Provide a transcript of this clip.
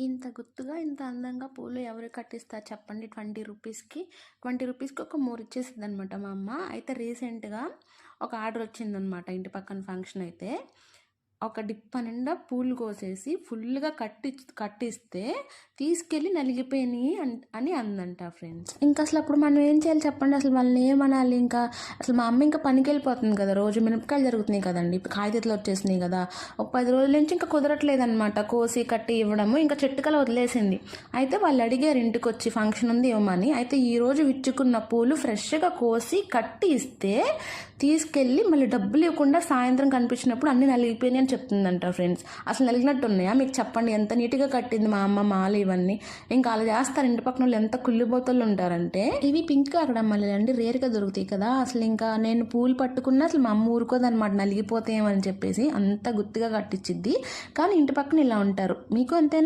ఇంత గుత్తుగా ఇంత అందంగా పూలు ఎవరు కట్టిస్తారు చెప్పండి. ట్వంటీ రూపీస్కి ట్వంటీ రూపీస్కి ఒక మూడు ఇచ్చేసింది అనమాట మా అమ్మ. అయితే రీసెంట్గా ఒక ఆర్డర్ వచ్చిందనమాట ఇంటి పక్కన ఫంక్షన్ అయితే. ఒక డిప్ప నిండా పూలు కోసేసి ఫుల్గా కట్టి కట్టిస్తే తీసుకెళ్ళి నలిగిపోయినాయి అని అందంట ఫ్రెండ్స్. ఇంకా అసలు అప్పుడు మనం ఏం చేయాలి చెప్పండి? అసలు వాళ్ళని ఏమనాలి ఇంకా? అసలు మా అమ్మ ఇంకా పనికి వెళ్ళిపోతుంది కదా రోజు. మినపకాయలు జరుగుతున్నాయి కదండి. కాగితలు కాగితాలు వచ్చేసినాయి కదా. ఒక పది రోజుల నుంచి ఇంకా కుదరట్లేదు అనమాట కోసి కట్టి ఇవ్వడము. ఇంకా చెట్టుకల వదిలేసింది. అయితే వాళ్ళు అడిగారు ఇంటికి వచ్చి ఫంక్షన్ ఉంది ఇవ్వమని అయితే ఈరోజు విచ్చుకున్న పూలు ఫ్రెష్గా కోసి కట్టి ఇస్తే తీసుకెళ్ళి మళ్ళీ డబ్బులు ఇవ్వకుండా సాయంత్రం కనిపించినప్పుడు అన్ని నలిగిపోయినాయి చెప్తుందంట ఫ్రెండ్స్. అసలు నలిగినట్టు ఉన్నాయా మీకు చెప్పండి. ఎంత నీట్గా కట్టింది మా అమ్మ మాలు ఇవన్నీ. ఇంకా అలా చేస్తారు. ఇంటి పక్కన వాళ్ళు ఎంత కుళ్ళిబోతలు ఉంటారంటే ఇవి పింక్ కాకడం మళ్ళీ అండి రేర్గా దొరుకుతాయి కదా. అసలు ఇంకా నేను పూలు పట్టుకున్నా అసలు మా అమ్మ ఊరుకోదనమాట నలిగిపోతాయేమని చెప్పేసి అంత గుర్తుగా కట్టించిద్ది కానీ ఇంటి పక్కన ఇలా ఉంటారు. మీకు అంతేనా?